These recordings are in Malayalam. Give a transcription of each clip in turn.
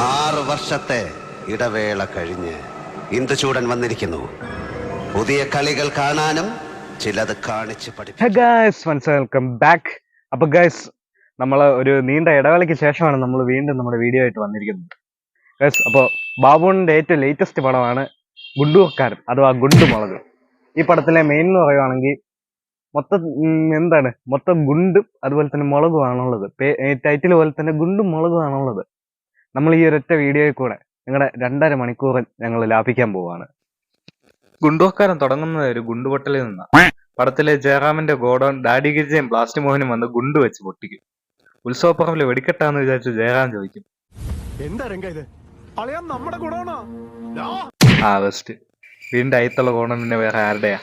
ആറ് വർഷത്തെ ഇടവേള കഴിഞ്ഞ് ഇന്ദുചൂടൻ വന്നിരിക്കുന്നു. പുതിയ കളികൾ കാണാനും ചിലത് കാണിച്ച് പഠിപ്പിക്കും. ബാക്ക് അപ്പൊ ഗൈസ് നമ്മൾ ഒരു നീണ്ട ഇടവേളയ്ക്ക് ശേഷമാണ് നമ്മൾ വീണ്ടും നമ്മുടെ വീഡിയോ ആയിട്ട് വന്നിരിക്കുന്നത്. ഗൈസ് അപ്പോൾ ബാബുവിന്റെ ഏറ്റവും ലേറ്റസ്റ്റ് പടമാണ് ഗുണ്ടൂർക്കാരൻ അഥവാ ഗുണ്ടുമുളക്. ഈ പടത്തിലെ മെയിൻ എന്ന് പറയുവാണെങ്കിൽ മൊത്തം എന്താണ്? മൊത്തം ഗുണ്ടും അതുപോലെ തന്നെ മുളകുമാണുള്ളത്. ടൈറ്റിൽ പോലെ തന്നെ ഗുണ്ടും മുളകുമാണുള്ളത്. നമ്മൾ ഈ ഒരൊറ്റ വീഡിയോയിൽ കൂടെ നിങ്ങളുടെ രണ്ടര മണിക്കൂർ ഞങ്ങൾ ലാഭിക്കാൻ പോവാണ്. ഗുണ്ടൂർക്കാരൻ തുടങ്ങുന്നത് ഒരു ഗുണ്ടുപൊട്ടലിൽ നിന്നാണ് പടത്തിലെ ജയറാമിന്റെ ഗോഡൗൺ ഡാഡി ഗിരിജയും ബ്ലാസ്റ്റ് മോഹനും വന്ന് ഗുണ്ടു വെച്ച് പൊട്ടിക്കും. ഉത്സവപ്പറമ്പിൽ വെടിക്കെട്ടാന്ന് വിചാരിച്ച് ജയറാം ചോദിക്കും. എന്താ രംഗ ഇത്? നമ്മുടെ ഗുണമാണോ? ആ വെസ്റ്റ് വീണ്ടും അയത്തുള്ള ഗോണം പിന്നെ വേറെ ആരുടെയാ?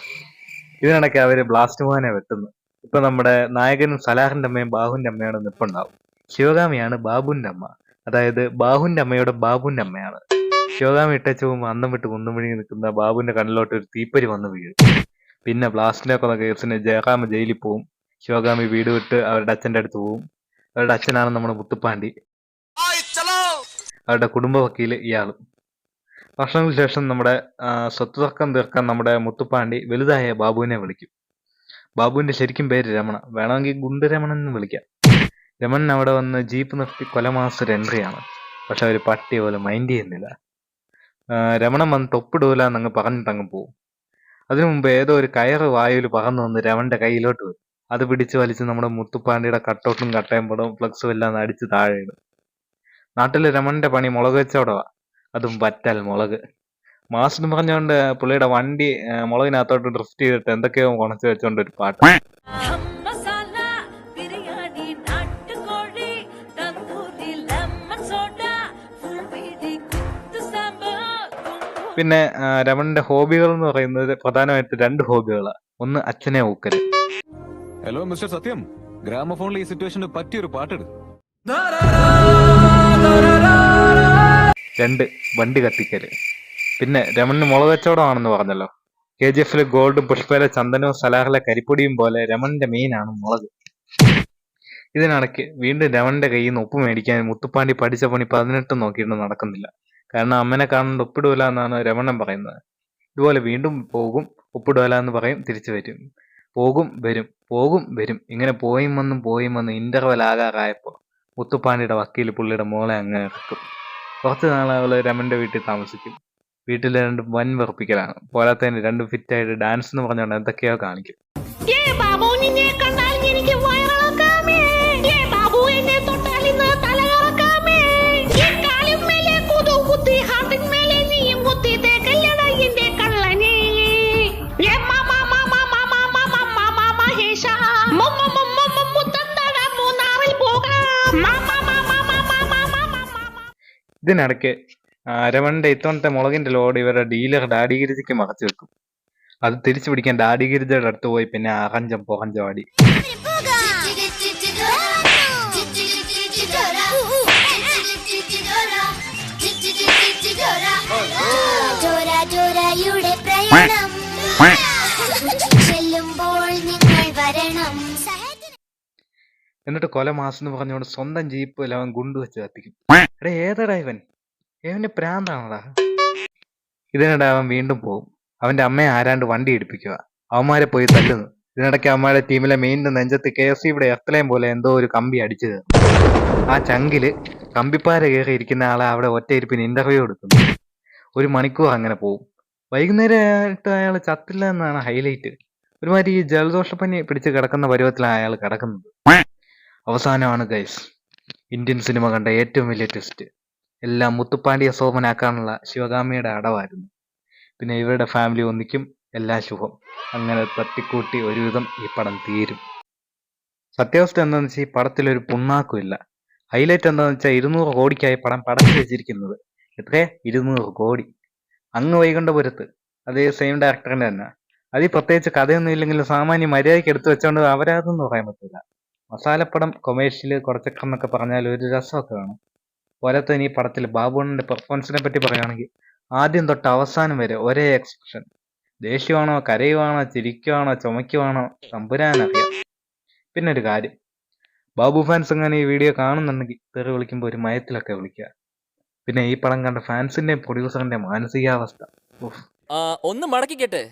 ഇതിനിടയ്ക്ക് അവർ ബ്ലാസ്റ്റ് മോഹനെ വെട്ടുന്നു. ഇപ്പൊ നമ്മുടെ നായകനും സലാഹിന്റെ അമ്മയും ബാഹുവിന്റെ അമ്മയാണ് നിപ്പുണ്ടാവും ശിവഗാമിയാണ് ബാബുവിന്റെ അമ്മ. അതായത് ബാബുന്റെ അമ്മയുടെ ബാബുന്റെ അമ്മയാണ്. ശിവകാമി ഇട്ടച്ചവും അന്നം വിട്ട് കുന്തും വിഴുങ്ങി നിൽക്കുന്ന ബാബുവിന്റെ കണ്ണിലോട്ട് ഒരു തീപ്പരി വന്ന് വീഴും. പിന്നെ ബ്ലാസ്റ്റിനെ കൊന്ന കേസിന് ജയറാം ജയിലിൽ പോവും. ശിവഗാമി വീട് വിട്ട് അവരുടെ അച്ഛന്റെ അടുത്ത് പോവും. അവരുടെ അച്ഛനാണ് നമ്മുടെ മുത്തുപ്പാണ്ടി. അവരുടെ കുടുംബ വക്കീൽ ഇയാളും. വർഷങ്ങൾക്ക് ശേഷം നമ്മുടെ സ്വത്ത് തർക്കം തീർക്കാൻ നമ്മുടെ മുത്തുപ്പാണ്ടി വലുതായ ബാബുവിനെ വിളിക്കും. ബാബുവിന്റെ ശരിക്കും പേര് രമണ. വേണമെങ്കിൽ ഗുണ്ടുരമണൻ എന്ന് വിളിക്കാം. രമണൻ അവിടെ വന്ന് ജീപ്പ് നിർത്തി കൊലമാസൊരു എൻട്രിയാണ് പക്ഷെ അവർ പട്ടി പോലെ മൈൻഡ് ചെയ്യുന്നില്ല. രമണൻ വന്ന് തൊപ്പിടൂല എന്നങ്ങ് പറഞ്ഞിട്ടങ്ങ് പോവും. അതിനു മുമ്പ് ഏതോ ഒരു കയറ് വായുവിൽ പകർന്നു വന്ന് രമന്റെ കയ്യിലോട്ട് വരും. അത് പിടിച്ച് വലിച്ച് നമ്മുടെ മുത്തുപ്പാണ്ടിയുടെ കട്ടൗട്ടും കട്ടയും പടവും ഫ്ലക്സും എല്ലാം അടിച്ച് താഴെ ഇടും. നാട്ടിലെ രമന്റെ പണി മുളക് വെച്ചോടവാ അതും പറ്റാൽ മുളക്. മാസ്റ്റർ പറഞ്ഞുകൊണ്ട് പുള്ളിയുടെ വണ്ടി മുളകിനകത്തോട്ട് ഡ്രിഫ്റ്റ് ചെയ്തിട്ട് എന്തൊക്കെയോ കുണച്ച് വെച്ചോണ്ട് ഒരു പാട്ട്. പിന്നെ രമണിന്റെ ഹോബികൾ എന്ന് പറയുന്നത് പ്രധാനമായിട്ട് രണ്ട് ഹോബികളാണ് ഒന്ന് അച്ഛനെ ഊക്കൽ ഹലോ മിസ്റ്റർ സത്യം ഗ്രാമഫോണിൽ ഈ സിറ്റുവേഷന് പറ്റിയൊരു പാട്ടെടു. രണ്ട് വണ്ടി കത്തിക്കൽ പിന്നെ രമണിന് മുളക് കച്ചവടമാണെന്ന് പറഞ്ഞല്ലോ. കെ ജി എഫിലെ ഗോൾഡും പുഷ്പയിലെ ചന്ദനവും സലാഹിലെ കരിപ്പൊടിയും പോലെ രമണിന്റെ മെയിൻ ആണ് മുളക്. ഇതിനിടയ്ക്ക് വീണ്ടും രമണിന്റെ കയ്യിൽ നിന്ന് ഉപ്പ് മേടിക്കാൻ മുത്തുപ്പാണ്ടി പഠിച്ച പണി പതിനെട്ട് നോക്കിയിട്ട് നടക്കുന്നില്ല. കാരണം അമ്മനെ കാണാണ്ട് ഒപ്പിടൂല എന്നാണ് രമണൻ പറയുന്നത്. ഇതുപോലെ വീണ്ടും പോകും ഒപ്പിടൂല എന്ന് പറയും തിരിച്ചു വരും. പോകും വരും പോകും വരും. ഇങ്ങനെ പോയും വന്നും പോയും വന്നും ഇന്റർവെൽ ആകാറായപ്പോ മുത്തുപ്പാണ്ടിയുടെ വക്കീൽ പുള്ളിയുടെ മോളെ അങ്ങ് ഇറക്കും. കുറച്ച് നാൾ അവൾ രമന്റെ വീട്ടിൽ താമസിക്കും. വീട്ടിൽ രണ്ട് വൻ വെറുപ്പിക്കലാണ്. പോരാത്തതിന് രണ്ടും ഫിറ്റായിട്ട് ഡാൻസ് എന്ന് പറഞ്ഞുകൊണ്ട് എന്തൊക്കെയോ കാണിക്കും. ഇതിനിടയ്ക്ക് ആ, രമണിന്റെ ഇത്തവണത്തെ മുളകിന്റെ ലോഡ് ഇവരുടെ ഡീലർ ഡാഡിഗിരിജിക്ക് മറച്ചു വെക്കും അത് തിരിച്ചു പിടിക്കാൻ ഡാഡിഗിരിജയുടെ അടുത്ത് പോയി പിന്നെ അഹഞ്ചം പൊഹഞ്ചം ആടി എന്നിട്ട് കൊല മാസം എന്ന് പറഞ്ഞുകൊണ്ട് സ്വന്തം ജീപ്പ് അവൻ ഗുണ്ടു വെച്ച് കത്തിക്കും എടാ ഏതടാ ഇവൻ? ഇവന്റെ പ്രാന്താണടാ? ഇതിനിടെ അവൻ വീണ്ടും പോകും അവന്റെ അമ്മയെ ആരാണ്ട് വണ്ടി ഇടിപ്പിക്കുക. അവന്മാരെ പോയി തല്ലുന്നു. ഇതിനിടയ്ക്ക് അവന്മാരുടെ ടീമിലെ മെയിന്റെ നെഞ്ചത്ത് കെ എസ് സിയുടെ എത്രയും പോലെ എന്തോ ഒരു കമ്പി അടിച്ചു ആ ചങ്കിൽ കമ്പിപ്പാര കയറി ഇരിക്കുന്ന ആളെ അവിടെ ഒറ്റയിരിപ്പിന് ഇന്റർവ്യൂ എടുക്കുന്നു. ഒരു മണിക്കൂർ അങ്ങനെ പോകും വൈകുന്നേരമായിട്ട് അയാൾ ചത്തില്ല എന്നാണ് ഹൈലൈറ്റ് ഒരുമാതിരി ഈ ജലദോഷപ്പനി പിടിച്ച് കിടക്കുന്ന പരുവത്തിലാണ് അയാൾ കിടക്കുന്നത്. അവസാനമാണ് ഗൈസ് ഇന്ത്യൻ സിനിമ കണ്ട ഏറ്റവും വലിയ ട്വിസ്റ്റ് എല്ലാം മുത്തുപ്പാണ്ടിയെ സോമനാക്കാനുള്ള ശിവകാമിയുടെ അടവായിരുന്നു. പിന്നെ ഇവരുടെ ഫാമിലി ഒന്നിക്കും എല്ലാ ശുഭം. അങ്ങനെ തട്ടിക്കൂട്ടി ഒരുവിധം ഈ പടം തീരും. സത്യാവസ്ഥ എന്താണെന്ന് വെച്ചാൽ ഈ പടത്തിൽ ഒരു പുണ്ണാക്കും ഇല്ല. ഹൈലൈറ്റ് എന്താണെന്ന് വെച്ചാൽ ഇരുന്നൂറ് കോടിക്കായി പടം പടച്ചു വെച്ചിരിക്കുന്നത്. എത്രയാ? ഇരുന്നൂറ് കോടി. അങ്ങ് വൈകുണ്ഠപുരത്ത് അതേ സെയിം ഡയറക്ടറിന്റെ തന്നെ. അതിൽ പ്രത്യേകിച്ച് കഥയൊന്നും ഇല്ലെങ്കിലും സാമാന്യ മര്യാദയ്ക്ക് എടുത്തു വെച്ചോണ്ട് അപരാധം പറയാൻ പറ്റില്ല മസാലപ്പടം കൊമേഴ്ഷ്യൽ കുറച്ചൊക്കെ എന്നൊക്കെ പറഞ്ഞാൽ ഒരു രസമൊക്കെ വേണം തന്നെ ഈ പടത്തിൽ ബാബുണ്ണിന്റെ പെർഫോമൻസിനെ പറ്റി പറയുകയാണെങ്കിൽ ആദ്യം തൊട്ട് അവസാനം വരെ ഒരേ എക്സ്പ്രഷൻ ദേഷ്യമാണോ കരയുവാണോ ചിരിക്കുവാണോ ചുമയ്ക്കുവാണോ തമ്പുരാനറിയാം പിന്നെ ഒരു കാര്യം. ബാബു ഫാൻസ് അങ്ങനെ ഈ വീഡിയോ കാണുന്നുണ്ടെങ്കിൽ തെറി വിളിക്കുമ്പോൾ ഒരു മയത്തിലൊക്കെ വിളിക്കുക. പിന്നെ ഈ പടം കണ്ട ഫാൻസിന്റെ പ്രൊഡ്യൂസറിന്റെ മാനസികാവസ്ഥ. ഒന്ന് മടക്കിക്കെട്ടെ.